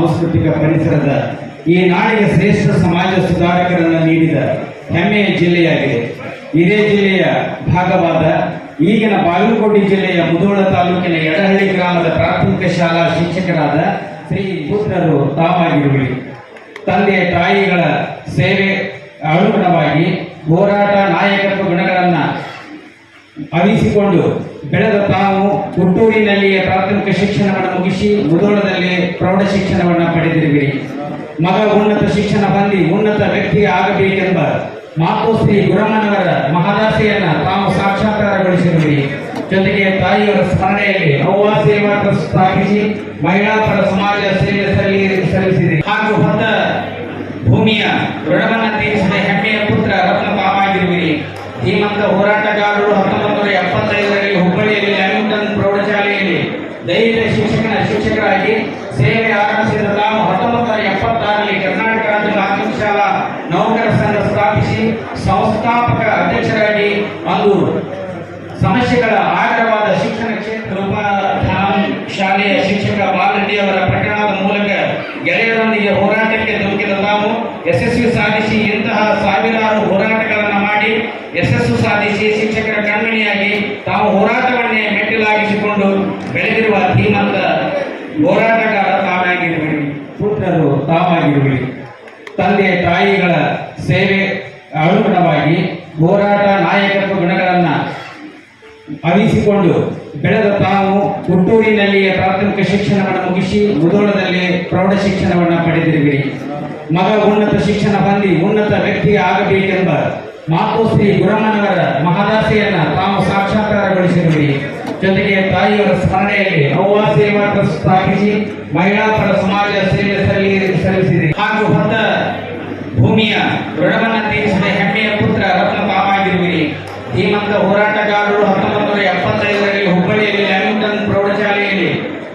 ಸಾಂಸ್ಕೃತಿಕ ಪರಿಸರದ ಈ ನಾಡಿಗೆ ಶ್ರೇಷ್ಠ ಸಮಾಜ ಸುಧಾರಕರನ್ನು ನೀಡಿದ ಹೆಮ್ಮೆಯ ಜಿಲ್ಲೆಯಾಗಿದೆ. ಇದೇ ಜಿಲ್ಲೆಯ ಭಾಗವಾದ ಈಗಿನ ಬಾಗಲಕೋಟೆ ಜಿಲ್ಲೆಯ ಮುಧೋಳ ತಾಲೂಕಿನ ಎಡಹಳ್ಳಿ ಗ್ರಾಮದ ಪ್ರಾಥಮಿಕ ಶಾಲಾ ಶಿಕ್ಷಕರಾದ ಶ್ರೀ ಪುತ್ರರು ತಾವಾಗಿರುವೆ. ತಂದೆ, ತಾಯಿಗಳ ಸೇವೆ ಅನುಗುಣವಾಗಿ ಹೋರಾಟ, ನಾಯಕತ್ವ ಗುಣಗಳನ್ನು ಅರಿಸಿಕೊಂಡು ಬೆಳೆದ ತಾವು ಹುಟ್ಟೂರಿನಲ್ಲಿಯೇ ಪ್ರಾಥಮಿಕ ಶಿಕ್ಷಣವನ್ನು ಮುಗಿಸಿ ಮುದೋಳದಲ್ಲಿ ಪ್ರೌಢ ಶಿಕ್ಷಣವನ್ನು ಪಡೆದಿರುವಿರಿ. ಮಗ ಉನ್ನತ ಶಿಕ್ಷಣ ಬಂದಿ ಉನ್ನತ ವ್ಯಕ್ತಿ ಆಗಬೇಕೆಂಬ ಮಾತೋಶ್ರೀ ಗುರಮ್ಮನವರ ಮಹದಾಸೆಯನ್ನ ತಾವು ಸಾಕ್ಷಾತ್ಕಾರಗೊಳಿಸಿರುವಿರಿ. ಜೊತೆಗೆ ತಾಯಿಯವರ ಸ್ಮರಣೆಯಲ್ಲಿ ಅವ್ವಾ ಸೇವಾ ಸ್ಥಾಪಿಸಿ ಮಹಿಳಾ ಪರ ಸಮಾಜ ಸೇವೆ ಸಲ್ಲಿ ಸಲ್ಲಿಸಿದೆ ಹಾಗೂ ಹೊತ್ತ ಭೂಮಿಯ ಋಣವನ್ನ ತೀರಿಸಿದ ಹೆಮ್ಮೆಯ ಪುತ್ರ ರತ್ನ ತಾವಾಗಿರುವಿರಿ ಧೀಮಂತ ಹೋರಾಟಗಾರರು ಹತ್ತೊಂಬತ್ತು ನೂರ ಎಪ್ಪತ್ತೈದರಲ್ಲಿ ಹುಬ್ಬಳ್ಳಿಯಲ್ಲಿ ಲ್ಯಾಮಿಂಟನ್ ಪ್ರೌಢಶಾಲೆಯಲ್ಲಿ ದೈಹಿಕ ಶಿಕ್ಷಕನ ಶಿಕ್ಷಕರಾಗಿ ಸೇವೆ ಆರಂಭಿಸಿದ ತಾವು ಹತ್ತೊಂಬತ್ತು ಎಪ್ಪತ್ತಾರರಲ್ಲಿ ಕರ್ನಾಟಕ ರಾಜ್ಯ ಪ್ರಾಥಮಿಕ ಶಾಲಾ ನೌಕರ ಸಂಘ ಸ್ಥಾಪಿಸಿ ಸಂಸ್ಥಾಪಕ ಅಧ್ಯಕ್ಷರಾಗಿ ಒಂದು ಸಮಸ್ಯೆಗಳ ಆಗ್ರವಾದ ಶಿಕ್ಷಣ ಕ್ಷೇತ್ರ ರೂಪಧಾಮ ಶಾಲೆಯ ಶಿಕ್ಷಕ ಬಾಲರೆಡ್ಡಿ ಅವರ ಪ್ರಕರಣದ ಮೂಲಕ ಗೆಳೆಯರೊಂದಿಗೆ ಹೋರಾಟಕ್ಕೆ ಧುಮುಕಿದ ತಾವು ಯಶಸ್ವಿ ಸಾಧಿಸಿ ಇಂತಹ ಸಾವಿರಾರು ಹೋರಾಟಗಳನ್ನು ಮಾಡಿ ಯಶಸ್ಸು ಸಾಧಿಸಿ ಶಿಕ್ಷಕರ ಕಣ್ಮಣಿಯಾಗಿ ತಾವು ಹೋರಾಟವನ್ನೇ ಮೆಟ್ಟಿಲಾಗಿಸಿಕೊಂಡು ಬೆಳೆದಿರುವ ಧೀಮಂತ ಹೋರಾಟಗಾರ ತಾವಾಗಿರುವಿರಿ ಪುತ್ರರು ತಾವಾಗಿರುವಿರಿ. ತಂದೆ ತಾಯಿಗಳ ಸೇವೆ ಅನುಗುಣವಾಗಿ ಹೋರಾಟ ನಾಯಕತ್ವ ಗುಣಗಳನ್ನು ಅವಿಸಿಕೊಂಡು ಬೆಳೆದ ತಾವು ಹುಟ್ಟೂರಿನಲ್ಲಿಯೇ ಪ್ರಾಥಮಿಕ ಶಿಕ್ಷಣವನ್ನು ಮುಗಿಸಿ ಮುದೋಳದಲ್ಲಿ ಪ್ರೌಢ ಶಿಕ್ಷಣವನ್ನು ಪಡೆದಿರುವಿರಿ. ಮಗ ಉನ್ನತ ಶಿಕ್ಷಣ ಹೊಂದಿ ಉನ್ನತ ವ್ಯಕ್ತಿ ಆಗಬೇಕೆಂಬ ಮಾತೋಶ್ರೀ ಗುರಮ್ಮನವರ ಮಹದಾಸೆಯನ್ನ ತಾವು ಸಾಕ್ಷಾತ್ಕಾರಗೊಳಿಸಿರುವಿರಿ. ಜೊತೆಗೆ ತಾಯಿಯವರ ಸ್ಮರಣೆಯಲ್ಲಿ ಅವ್ವ ಸೇವಾ ಟ್ರಸ್ಟ್ ಸ್ಥಾಪಿಸಿ ಮಹಿಳಾ ಪರ ಸಮಾಜ ಸೇವೆ ಸಲ್ಲಿ ಸಲ್ಲಿಸಿದೆ. ಹಾಗೂ ಹೊತ್ತ ಭೂಮಿಯ ಋಣವನ್ನ ತೀರಿಸಿದ ಹೆಮ್ಮೆಯ ಪುತ್ರ ರತ್ನ ತಾವಾಗಿರುವಿರಿ ಧೀಮಂತ ಹೋರಾಟಗಾರರು ಹತ್ತೊಂಬತ್ತು ನೂರ ಎಪ್ಪತ್ತೈದರಲ್ಲಿ ಹುಬ್ಬಳ್ಳಿಯಲ್ಲಿ ಲ್ಯಾಮಿಂಗ್ಟನ್ ಪ್ರೌಢಶಾಲೆಯಲ್ಲಿ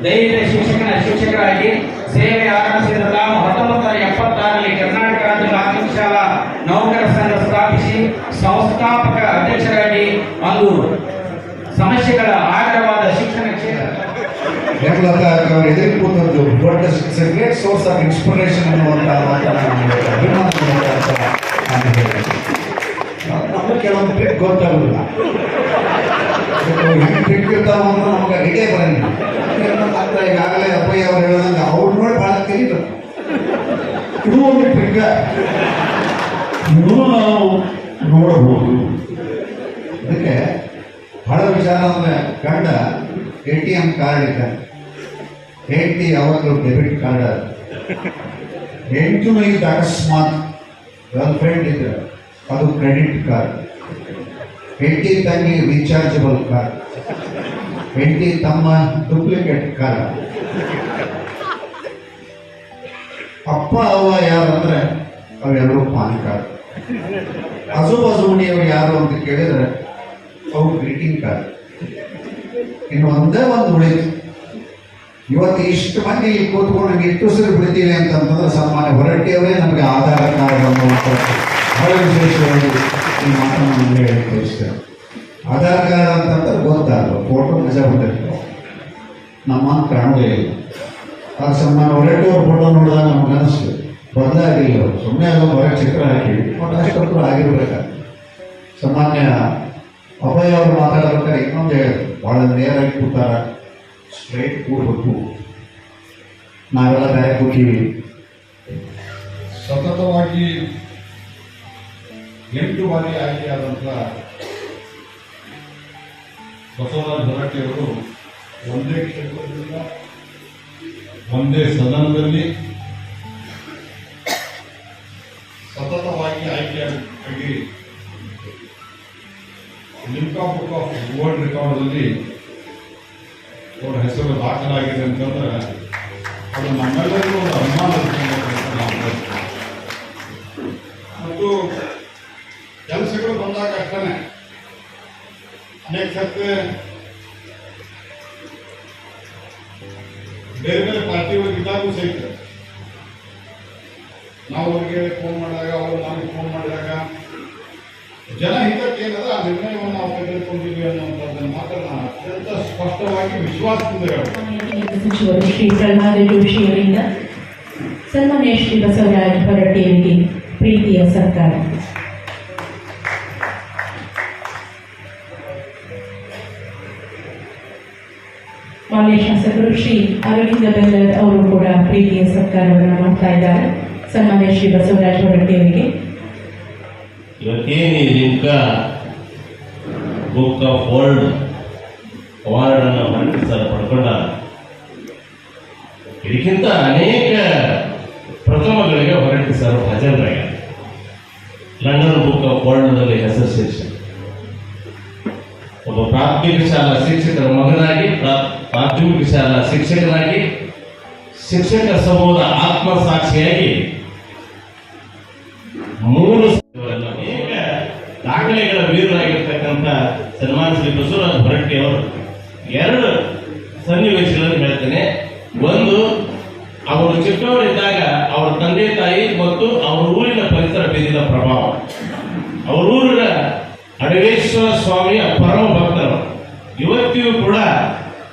ದೈಹಿಕ ಶಿಕ್ಷಕನ ಶಿಕ್ಷಕರಾಗಿ ಸೇವೆ ಆರಂಭಿಸಿದ ತಾವು ಹತ್ತೊಂಬತ್ತು ನೂರ ಎಪ್ಪತ್ತಾರರಲ್ಲಿ ಕರ್ನಾಟಕ ರಾಜ್ಯ ಪ್ರಾಥಮಿಕ ಶಾಲಾ ನೌಕರ ಸಂಘ ಸ್ಥಾಪಿಸಿ ಸಂಸ್ಥಾಪಕ ಅಧ್ಯಕ್ಷರಾಗಿ ಒಂದು ಸಮಸ್ಯೆಗಳ ಆಗ್ರವಾದ ಶಿಕ್ಷಣ ಕ್ಷೇತ್ರ ಹೇಮಲತಾ ಅವರು ಎದುರು ಕೂತದ್ದು ದೊಡ್ಡ it's a great source of inspiration ಅನ್ನುವಂಥ ಮಾತನ್ನ ನಮಗೆ ಅಭಿಮಾನ ಮೂಲಕ ನಾನು ಹೇಳ್ತೇನೆ. ನಮಗೆ ಕೆಲವೊಂದು ಟ್ರಿಕ್ ಗೊತ್ತಾಗೋದಿಲ್ಲ ಹೆಂಗೆ ಟ್ರಿಕ್ ಇರ್ತಾವ ಅಂದ್ರೆ ನಮಗೆ ಐಡಿಯಾ ಬರಂಗಿಲ್ಲ ಅಂತ ಈಗಾಗಲೇ ಅಪ್ಪಯ್ಯ ಅವ್ರು ಹೇಳ್ದಂಗೆ ಅವ್ರು ನೋಡಿ ಭಾಳ ಕಲಿತು ಇದು ಒಂದು ಟ್ರಿಕ್ ಇನ್ನೂ ನಾವು ನೋಡಬಹುದು ಅದಕ್ಕೆ ಬಹಳ ವಿಚಾರ ಅಂದ್ರೆ ಗಂಡ ಎ ಟಿ ಎಂ ಕಾರ್ಡ್ ಇದ್ದ ಹೆಂಡತಿ ಯಾವಾಗಲೂ ಡೆಬಿಟ್ ಕಾರ್ಡ್ ಎಂಟು ಐದು ಅಕಸ್ಮಾತ್ ಗರ್ಲ್ ಫ್ರೆಂಡ್ ಇದ್ರೆ ಅದು ಕ್ರೆಡಿಟ್ ಕಾರ್ಡ್ ಹೆಂಡತಿ ತಂಗಿ ರೀಚಾರ್ಜಬಲ್ ಕಾರ್ಡ್ ಹೆಂಡತಿ ತಮ್ಮ ಡೂಪ್ಲಿಕೇಟ್ ಕಾರ್ಡ್ ಅಪ್ಪ, ಅವ್ವ ಯಾರು ಅಂದ್ರೆ ಅವೆಲ್ಲರೂ ಪಾನ್ ಕಾರ್ಡ್ ಆಜು ಬಾಜು ಯಾರು ಅಂತ ಕೇಳಿದ್ರೆ ಅವ್ರು ಗ್ರೀಟಿಂಗ್ ಕಾರ್ಡ್ ಇನ್ನು ಒಂದೇ ಒಂದು ಉಳಿತು. ಇವತ್ತು ಇಷ್ಟು ಮಂದಿ ಕೂತ್ಕೊಂಡು ಕೂತ್ಕೊಂಡು ಸರಿ ಬಿಡ್ತೀವಿ ಅಂತಂತಂದ್ರೆ ಸನ್ಮಾನ್ಯ ಹೊರಟಿಯವರೇ ನಮಗೆ ಆಧಾರ ಬಹಳ ವಿಶೇಷವಾಗಿ ಈ ಮಾತನ್ನು ನಮಗೆ ಹೇಳಿ ಇಷ್ಟ ಆಧಾರ್ ಕಾರ್ಡ್ ಅಂತಂದ್ರೆ ಗೊತ್ತಾಗಲ್ಲ ಫೋಟೋ ನಿಜ ಬಂದಿರ್ತಾವೆ ನಮ್ಮ ಕಾಣುವುದೇ ಇಲ್ಲ. ಆ ಸನ್ಮಾನ ಹೊರಟಿಯವ್ರ ಫೋಟೋ ನೋಡಿದಾಗ ನಮ್ಗೆ ಅನಿಸ್ತು ಬದಲಾಗಿಲ್ಲ ಸುಮ್ಮನೆ ಅದು ಹೊರಗೆ ಚಿತ್ರ ಹಾಕಿ ಒಟ್ಟು ಅಷ್ಟೊತ್ತು ಆಗಿರ್ಬೇಕಾಗ್ತದೆ ಸಾಮಾನ್ಯ ಅಭಯ ಅವರು ಮಾತಾಡಬೇಕಾದ್ರೆ ಇನ್ನೊಂದು ಹೇಳಿದ್ರು ಭಾಳ ನೇರಾಗಿ ಕೂತಾರ. ಸ್ಟ್ರೈಟ್ ಕೂಡಬೇಕು ನಾವೆಲ್ಲ ಬೇರೆ ಕೂತೀವಿ ಸತತವಾಗಿ ಎಂಟು ಬಾರಿ ಆಯ್ಕೆಯಾದಂಥ ಬಸವರಾಜ ಹೊರಟ್ಟಿಯವರು ಒಂದೇ ಕ್ಷೇತ್ರದಿಂದ, ಒಂದೇ ಸದನದಲ್ಲಿ ಸತತವಾಗಿ ಆಯ್ಕೆಯಾಗಿ ಆಫ್ ಬುಕ್ ಆಫ್ ವರ್ಲ್ಡ್ ರೆಕಾರ್ಡ್ನಲ್ಲಿ ಅವರ ಹೆಸರು ದಾಖಲಾಗಿದೆ ಅಂತಂದ್ರೆ ಅದು ನಮ್ಮೆಲ್ಲರಿಗೂ ಒಂದು ಅಭಿಮಾನ. ಮತ್ತು ಕೆಲಸಗಳು ಬಂದಾಗ ಅಷ್ಟೇ ಅನೇಕ ಸರ್ತಿ ಬೇರೆ ಬೇರೆ ಇದ್ದಾಗೂ ಸಹಿತ ನಾವು ಅವ್ರಿಗೆ ಫೋನ್ ಮಾಡಿದಾಗ, ಅವರು ನಮಗೆ ಫೋನ್ ಮಾಡಿದಾಗ, ಜನ ಹಿಂದಕ್ಕೆ ಏನದ ಆ ನಿರ್ಣಯವನ್ನು ನಾವು ತೆಗೆದುಕೊಂಡಿದ್ವಿ ಅನ್ನುವಂಥದ್ದನ್ನು ಮಾತ್ರ ನಾನು ಸ್ಪಷ್ಟವಾಗಿ ವಿಶ್ವಾಸದಿಂದ ಹೇಳ್ತೀನಿ ಸಚಿವರು ಶ್ರೀ ಪ್ರಹ್ಲಾದ ಜೋಶಿ ಅವರಿಂದ ಸನ್ಮಾನ್ಯ ಶ್ರೀ ಬಸವರಾಜ ಹೊರಟ್ಟಿಯವರಿಗೆ ಪ್ರೀತಿಯ ಸರ್ಕಾರ ಮಾನ್ಯ ಶಾಸಕರು ಶ್ರೀ ಅರವಿಂದ ಬೆಲ್ಲರ್ ಅವರು ಕೂಡ ಪ್ರೀತಿಯ ಸರ್ಕಾರವನ್ನು ಮಾಡ್ತಾ ಇದ್ದಾರೆ ಸನ್ಮಾನ್ಯ ಶ್ರೀ ಬಸವರಾಜ ಹೊರಟ್ಟಿಯವರಿಗೆ ಇವತ್ತೇನು ಈ ಲಿಂಕ ಬುಕ್ ಆಫ್ ವರ್ಲ್ಡ್ ಅವಾರ್ಡನ್ನು ಹೊರಟಿ ಸರ್ ಪಡ್ಕೊಂಡ ಇದಕ್ಕಿಂತ ಅನೇಕ ಪ್ರಥಮಗಳಿಗೆ ಹೊರಟಿ ಸರ್ ಹಾಜರಾಗ ಲಂಡನ್ ಬುಕ್ ಆಫ್ ವರ್ಲ್ಡ್ನಲ್ಲಿ ಹೆಸರು ಶಿಕ್ಷಕ ಒಬ್ಬ ಪ್ರಾಥಮಿಕ ಶಾಲಾ ಶಿಕ್ಷಕರ ಮಗನಾಗಿ, ಪ್ರಾ- ಪ್ರಾಥಮಿಕ ಶಾಲಾ ಶಿಕ್ಷಕನಾಗಿ, ಶಿಕ್ಷಕ ಸಮೂಹದ ಆತ್ಮಸಾಕ್ಷಿಯಾಗಿ ಮೂರು ಇವರೆಲ್ಲ ಅನೇಕ ದಾಖಲೆಗಳ ವೀರರಾಗಿರ್ತಕ್ಕಂಥ ಸನ್ಮಾನ ಶ್ರೀ ಬಸವರಾಜ ಹೊರಟ್ಟಿ ಅವರು ಎರಡು ಸನ್ನಿವೇಶಗಳನ್ನು ಹೇಳ್ತೇನೆ. ಒಂದು, ಅವರು ಚಿಕ್ಕವರಿದ್ದಾಗ ಅವರ ತಂದೆ ತಾಯಿ ಮತ್ತು ಅವರ ಊರಿನ ಪರಿಸರ ಬೀರಿದ ಪ್ರಭಾವ. ಅವರ ಊರಿನ ಅಡವೇಶ್ವರ ಸ್ವಾಮಿಯ ಪರಮ ಭಕ್ತರು. ಇವತ್ತಿಗೂ ಕೂಡ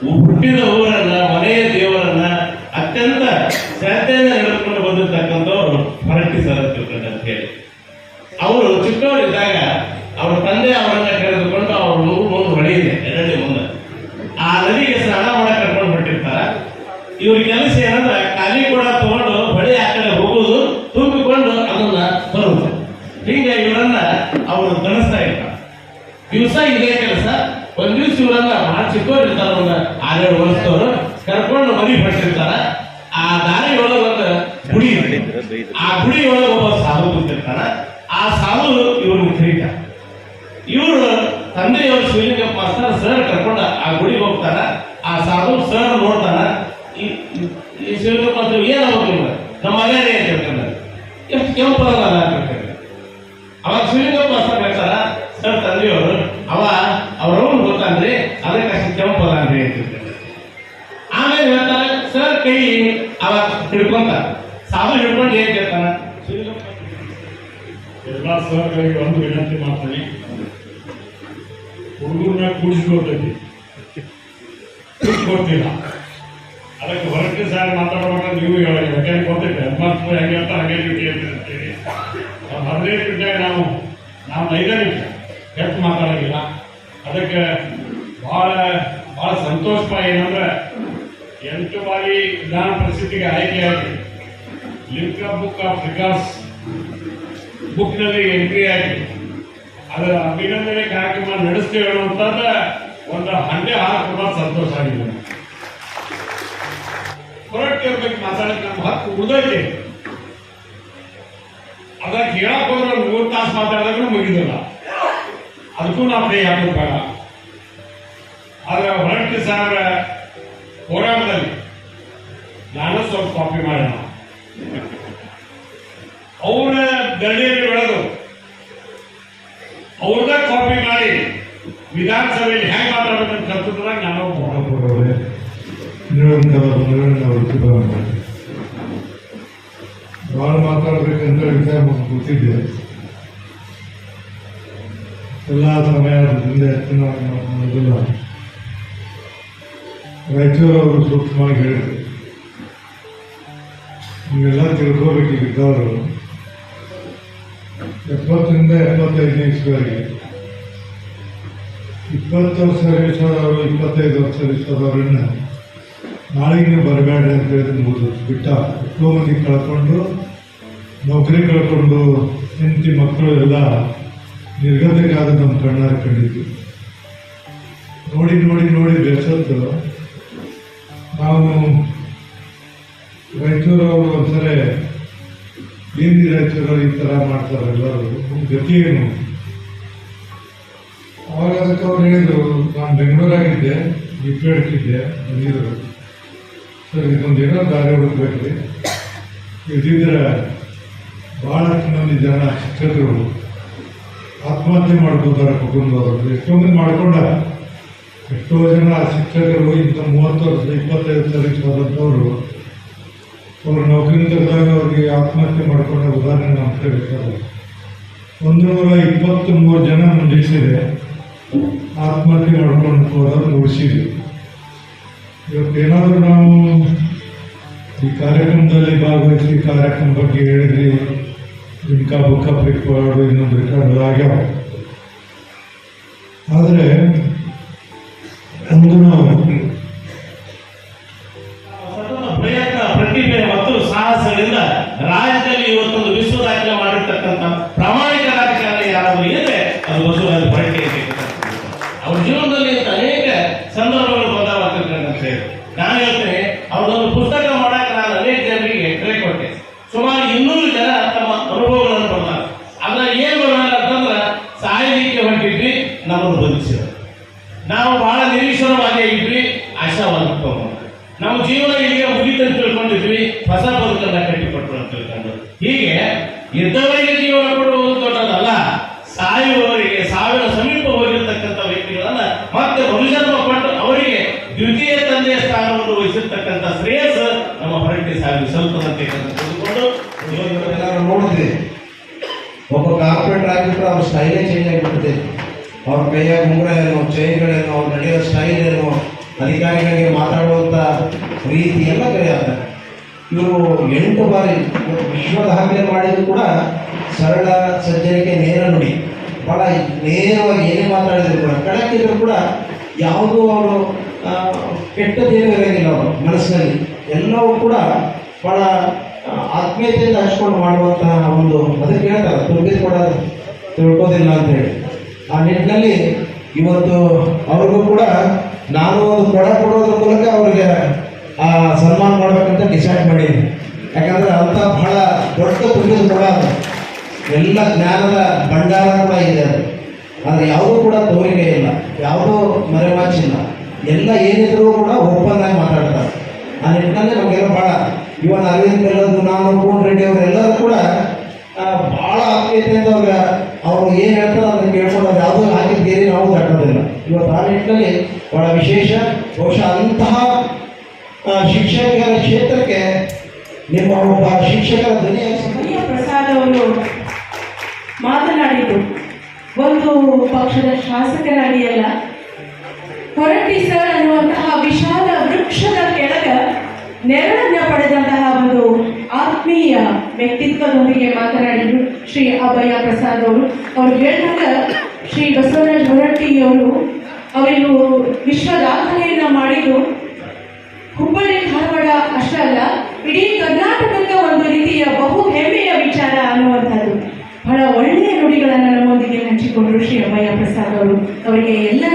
ಹುಟ್ಟಿದ ಊರನ್ನ, ಮನೆಯ ದೇವರನ್ನ ಅತ್ಯಂತ ಶ್ರದ್ಧೆಯಿಂದ ನಡೆದುಕೊಂಡು ಬಂದಿರತಕ್ಕಂಥವ್ರು ಹೊರಟಿ ಸರ್ ಅಂತ ಹೇಳಿ. ಅವರು ಚಿಕ್ಕವರಿದ್ದಾಗ ಅವರ ತಂದೆ ಅವರನ್ನ ಕರೆದುಕೊಂಡು ಅವ್ರ ಊರು ಮುಂದೆ ಹೊಳೆ ಇದೆ ಎರಡನೇ ಮುಂದೆ ಆ ನದಿಗೆ ಸ್ನಾನ ಮಾಡಕ್ ಕರ್ಕೊಂಡು ಹೊರಟಿರ್ತಾರ ಇವ್ರ ಕೆಲಸ ಏನಂದ್ರೆ ಖಾಲಿ ಕೂಡ ತಗೊಂಡು ಹೊಳೆ ಆ ಕಡೆ ಹೋಗುದು ತುಂಬಿಕೊಂಡು ಅದನ್ನ ಬರುದು ಹೀಗೆ ಇವರನ್ನ ಅವರು ದಣಿಸ್ತಾ ಇರ್ತಾರೆ ದಿವಸ ಇದೇ ಕೆಲಸ. ಒಂದ್ ದಿವ್ಸ ಇವರನ್ನ ಬಹಳ ಚಿಕ್ಕವ್ರು ಇರ್ತಾರ, ಒಂದ್ ಆರೇಳು ವರ್ಷದವರು. ಕರ್ಕೊಂಡು ಮದುವೆ ಪಡಿಸಿರ್ತಾರ ಆ ದಾರಿ ಒಳಗ ಒಂದು ಗುಡಿ ಆ ಗುಡಿ ಒಳಗ ಒಬ್ಬ ಸಾಧು ಕೂತಿರ್ತಾರ. ಆ ಸಾಧು ಇವ್ರಿಗೆ ಕರೀತ ಇವರು ತಂದೆಯವರು ಶಿವಲಿಂಗಪ್ಪ ಮಾಸ್ತರ್ ಸರ್ ಕರ್ಕೊಂಡ ಆ ಗುಡಿಗೆ ಹೋಗ್ತಾರ. ಆ ಸಾಧು ಸರ್ ಈ ಶಿವಲಿಂಗಪ್ಪ ಅಂತ ಏನ್ ನಮ್ಮ ಮಗನೇ ಅಂತ ಹೇಳ್ತಾನೆ ಎಷ್ಟು ಅಂತ ಹೇಳ್ತಾರೆ ಅವಾಗ ಶಿವಲಿಂಗಪ್ಪ ಮಾಸ್ತರ್ ಹೇಳ್ತಾರ ಸರ್ ತಂದೆಯವರು ಅವ ಅವ್ರವ್ನು ಗೊತ್ತಾನ್ರಿ ಅದಕ್ಕೆ ಅಷ್ಟು ಕೆಂಪದ ಅಂದ್ರಿ ಅಂತ ಹೇಳ್ತಾರೆ. ಆಮೇಲೆ ಹೇಳ್ತಾರೆ ಸರ್ ಕೈ ಅವ ಹಿಡ್ಕೊಂತ. ಸಾಧು ಹಿಡ್ಕೊಂಡು ಏನ್ ಕೇಳ್ತಾನ? ಎಲ್ಲಾ ಸರ್ಗಳಿಗೆ ಒಂದು ವಿನಂತಿ ಮಾಡ್ತೀನಿ ಹುಡುಗರನ್ನ ಕೂಡಿಸ್ಕೊಳ್ತೈತಿ ಕೊಡ್ತಿಲ್ಲ ಅದಕ್ಕೆ ಹೊರಗೆ ಸಾರಿ ಮಾತಾಡುವಾಗ ನೀವು ಹೇಳಿ. ಯಾಕೆಂದ್ರೆ ಗೊತ್ತೈತೆ ಹನುಮಂತ ಹೆಂಗೆ ಅಂತ ಹಾಗೆ ಕೇಳ್ತೀರಿ ಅಂತೇಳಿ ಹದಿನೈದು ಗಂಟೆ ನಾವು ನಾವು ಐದೇ ನಿಮಿಷ ಹೆಚ್ಚು ಮಾತಾಡೋಂಗಿಲ್ಲ ಅದಕ್ಕೆ ಭಾಳ ಭಾಳ ಸಂತೋಷ ಏನಂದ್ರೆ ಎಂಟು ಬಾರಿ ವಿಧಾನ ಪರಿಸ್ಥಿತಿಗೆ ಆಯ್ಕೆಯಾಗಿ ಲಿಂಕ್ ಬುಕ್ ಆಫ್ ವಿಕಾಸ್ ಬುಕ್ನಲ್ಲಿ ಎಂಟ್ರಿ ಆಗಿ. ಅದರ ಅಭಿನಂದನೆ ಕಾರ್ಯಕ್ರಮ ನಡೆಸ್ತೇವೆ ಅನ್ನುವಂಥದ್ದು ಒಂದು ಹಂಡೆ ಹಾಕುವ ಸಂತೋಷ ಆಗಿದೆ. ಹೊರಟಿಯ ಬಗ್ಗೆ ಮಾತಾಡಕ್ಕೆ ನಮ್ಮ ಹಕ್ಕು ಉಳಿದೈತೆ. ಅದಕ್ಕೆ ಹೇಳಕ್ ಹೋದ್ರೆ ಮೂರು ತಾಸು ಮಾತಾಡಿದಾಗ ಮುಗಿದಿಲ್ಲ. ಅದಕ್ಕೂ ನಾವು ಕೈ ಹಾಕೋದು ಆದ್ರೆ ಹೊರಟಿ ಸಾಹೇಬ್ರ ಸ್ವಲ್ಪ ಕಾಪಿ ಮಾಡೋಣ. ಅವರ ದಳಿಯಲ್ಲಿ ಬೆಳೆದು ಅವ್ರದ ಕಾಪಿ ಮಾಡಿ ವಿಧಾನಸಭೆಯಲ್ಲಿ ಹೆಂಗ್ ಮಾತಾಡ್ಬೇಕಂತ ಕಲ್ತಿದ್ರಾಗ ನಾನು ಭಾಳ ಮಾತಾಡ್ಬೇಕಂತ ವಿಚಾರ ಗೊತ್ತಿದೆ. ಎಲ್ಲ ಸಮಯ ಹಿಂದೆ ಚುನಾವಣೆ ಮಾತನಾಡೋದಿಲ್ಲ ರಾಯಚೂರು ಅವರು ಸೂಕ್ಷ್ಮವಾಗಿ ಹೇಳಿದ್ರು. ನೀವೆಲ್ಲ ತಿಳ್ಕೋಬೇಕಿದ್ದವರು ಎಪ್ಪತ್ತರಿಂದ ಎಪ್ಪತ್ತೈದನೇ ಇಸ್ವಿವರೆಗೆ ಇಪ್ಪತ್ತು ವರ್ಷ ಸರ್ವಿಸೋದವರು ಇಪ್ಪತ್ತೈದು ವರ್ಷ ಸರ್ವಿಸೋದವ್ರನ್ನ ನಾಳೆಗೆ ನೀವು ಬರಬೇಡ ಅಂತ ಹೇಳಿ ಮುಗಿದು ಬಿಟ್ಟ ಎಷ್ಟೋ ಮಂದಿ ಕಳ್ಕೊಂಡು, ನೌಕರಿ ಕಳ್ಕೊಂಡು ಹೆಂಡತಿ ಮಕ್ಕಳು ಎಲ್ಲ ನಿರ್ಗತಿಗಾದ ನಮ್ಮ ಕಣ್ಣಾರ ಕಂಡಿದ್ವಿ. ನೋಡಿ ನೋಡಿ ನೋಡಿ ಬೆಸತ್ತು ನಾವು ರಾಯಚೂರವರು ಒಂದ್ಸರಿ ಬೀದಿ ರಾಯಚೂರು ಈ ಥರ ಮಾಡ್ತಾರೆ ಎಲ್ಲರೂ. ಗತಿ ಏನು? ಅವಾಗ ಅದಕ್ಕೆ ಅವ್ರು ಹೇಳಿದರು, ನಾನು ಬೆಂಗಳೂರಾಗಿದ್ದೆ ಡಿಪ್ಲೋ ಇಡ್ತಿದ್ದೆ ಬಂದಿದ್ರು ಸರ್, ಇದೊಂದು ಏನೋ ದಾರಿ ಹುಡುಕ್ಬೇಕ್ರಿ. ಇಲ್ದಿದ್ರೆ ಭಾಳಷ್ಟು ಮಂದಿ ಜನ ಶಿಕ್ಷಕರು ಆತ್ಮಹತ್ಯೆ ಮಾಡ್ಕೊತಾರೆ ಕುಟುಂಬದವರು. ಎಷ್ಟೋ ಮಂದಿ ಮಾಡ್ಕೊಂಡ. ಎಷ್ಟೋ ಜನ ಶಿಕ್ಷಕರು ಇಂಥ ಮೂವತ್ತು ವರ್ಷ, ಇಪ್ಪತ್ತೈದು ಸರ್ವಿಸ್ ಹೋದಂಥವ್ರು ಅವ್ರು ನೌಕರಿ ತೆಗೆದಾಗ ಅವ್ರಿಗೆ ಆತ್ಮಹತ್ಯೆ ಮಾಡಿಕೊಂಡ ಉದಾಹರಣೆ ನಾವು ಬೇಕಾದ್ರೆ ಒಂದು ನೂರ ಇಪ್ಪತ್ತು ಮೂರು ಜನ ನಮ್ಮ ದೇಶಿದೆ ಆತ್ಮಹತ್ಯೆ ಮಾಡ್ಕೊಂಡು ಹೋದವ್ರು ಉಳಿಸಿದ್ವಿ ಇವತ್ತೇನಾದರೂ ನಾವು ಈ ಕಾರ್ಯಕ್ರಮದಲ್ಲಿ ಭಾಗವಹಿಸಿ ಕಾರ್ಯಕ್ರಮ ಬಗ್ಗೆ ಹೇಳಿದ್ರಿ ಇನ್ಕ ಬುಕ್ಕ ರೆಕಾರ್ಡು ಇನ್ನೊಂದು ರೆಕಾರ್ಡ್ ಆಗ್ಯಾವ. ಆದರೆ ಒಂದು ನಾವು ನಾನು ಹೇಳ್ತೇನೆ ಒಂದು ಪುಸ್ತಕ ಮತ್ತೆ ಮನುಷ್ಯನ್ನು ಕೊಟ್ಟು ಅವರಿಗೆ ದ್ವಿತೀಯ ತಂದೆಯ ಸ್ಥಾನವನ್ನು ವಹಿಸಿರ್ತಕ್ಕಂಥ ಶ್ರೇಯಸ್ ನಮ್ಮ ಹೊರಟಿ ಸಾಗಿ ಸ್ವಲ್ಪ ತಿಳಿದುಕೊಂಡು ಎಲ್ಲರೂ ಒಬ್ಬ ಕಾರ್ಪೊರೇಟರ್ ಆಗಿಬಿಟ್ರೆ ಅವ್ರ ಸ್ಟೈಲೇ ಚೇಂಜ್ ಆಗಿಬಿಡುತ್ತೆ ಅವ್ರ ಕೈಯಾಗ ಉಂಗುರ ಏನು ಚೈನ್ಗಳೇನು ಅವ್ರು ನಡೆಯೋ ಸ್ಟೈಲ್ ಏನು, ಅಧಿಕಾರಿಗಳಿಗೆ ಮಾತಾಡುವಂಥ ರೀತಿ ಎಲ್ಲ ಕರೆಯಾದ ಇವರು ಎಂಟು ಬಾರಿ ವಿಶ್ವ ದಾಖಲೆ ಮಾಡಿದ್ರು ಕೂಡ ಸರಳ ಸಜ್ಜನಿಕೆ ನೇರ ನುಡಿ. ಭಾಳ ನೇರವಾಗಿ ಏನೇ ಮಾತಾಡಿದ್ರು ಕೂಡ ಕಡಕ್ಕಿದ್ರು ಕೂಡ ಯಾವುದೂ ಅವರು ಕೆಟ್ಟದೇನೂ ಇರೋದಿಲ್ಲ ಅವರು ಮನಸ್ಸಿನಲ್ಲಿ ಎಲ್ಲವೂ ಕೂಡ ಬಹಳ ಆತ್ಮೀಯತೆಯಿಂದ ಹಂಚ್ಕೊಂಡು ಮಾಡುವಂತಹ ಒಂದು ಅದಕ್ಕೆ ಹೇಳ್ತಾರೆ ತುರ್ಬಿದ್ ಕೂಡ ತಿಳ್ಕೋದಿಲ್ಲ ಅಂತ ಹೇಳಿ. ಆ ನಿಟ್ಟಿನಲ್ಲಿ ಇವತ್ತು ಅವ್ರಿಗೂ ಕೂಡ ನಾನು ಒಂದು ಕೊಡ ಕೊಡೋದ್ರ ಮೂಲಕ ಅವ್ರಿಗೆ, ಆ, ಸನ್ಮಾನ ಮಾಡಬೇಕಂತ ಡಿಸೈಡ್ ಮಾಡಿದ್ವಿ ಯಾಕಂದ್ರೆ ಅಂತ ಬಹಳ ದೊಡ್ಡ ತುಂಬಿದ ಕೊಡ ಎಲ್ಲ ಜ್ಞಾನದ ಭಂಡಾರ ಕೂಡ ಇದೆ ಆದರೆ ಯಾವುದೂ ಕೂಡ ತೋರಿಕೆ ಇಲ್ಲ, ಯಾವುದೂ ಮರೆಮಾಚಿಲ್ಲ. ಎಲ್ಲ ಏನಿದ್ರು ಕೂಡ ಓಪನ್ ಆಗಿ ಮಾತಾಡ್ತಾರೆ. ಆ ನಿಟ್ಟಿನಲ್ಲಿ ನಮಗೆಲ್ಲ ಭಾಳ ಇವನ್ ಅರವಿಂದ್ ಬೆಲ್ಲದು ನಾನು ಕೋನ್ ರೆಡ್ಡಿ ಅವರೆಲ್ಲರೂ ಕೂಡ ಭಾಳ ಅಂತ ಅವ್ರಿಗೆ ಅವರು ಏನು ಹೇಳ್ತಾರೆ ಅದನ್ನು ಅವ್ರು ಯಾವುದೂ ಹಾಕಿದ ಗೇರಿ ನಾವು ದಾಟೋದಿಲ್ಲ. ಇವತ್ತು ಆ ನಿಟ್ಟಿನಲ್ಲಿ ಭಾಳ ವಿಶೇಷ, ಬಹುಶಃ ಅಂತಹ ಶಿಕ್ಷಕರ ಕ್ಷೇತ್ರಕ್ಕೆ ನಿಮ್ಮ ಒಬ್ಬ ಶಿಕ್ಷಕರ ಧ್ವನಿಯಾಗಿ ಪಕ್ಷದ ಶಾಸಕರಾಗಿ ಅಲ್ಲ ಹೊರಟ್ಟಿ ಸರ್ ಅನ್ನುವಂತಹ ವಿಶಾಲ ವೃಕ್ಷದ ಕೆಳಗ ನೆರಳನ್ನ ಪಡೆದಂತಹ ಒಂದು ಆತ್ಮೀಯ ವ್ಯಕ್ತಿತ್ವದೊಂದಿಗೆ ಮಾತನಾಡಿದ್ರು ಶ್ರೀ ಅಭಯ ಪ್ರಸಾದ್ ಅವರು. ಅವ್ರು ಹೇಳಿದಾಗ ಶ್ರೀ ಬಸವರಾಜ್ ಹೊರಟ್ಟಿಯವರು ಅವರು ಅವರಿಗೂ ವಿಶ್ವ ದಾಖಲೆಯನ್ನ ಮಾಡಿದ್ದು ಹುಬ್ಬಳ್ಳಿ ಧಾರವಾಡ ಅಷ್ಟೇ ಅಲ್ಲ, ಇಡೀ ಕರ್ನಾಟಕಕ್ಕೆ ಒಂದು ರೀತಿಯ ಬಹು ಹೆಮ್ಮೆಯ ವಿಚಾರ ಅನ್ನುವಂಥದ್ದು ಬಹಳ ಒಳ್ಳೆಯ ನುಡಿಗಳನ್ನು ಶ್ರೀ ಅಮ್ಮಯ್ಯ ಪ್ರಸಾದ್ ಅವರು. ಅವರಿಗೆ ಪ್ರೀತಿಯ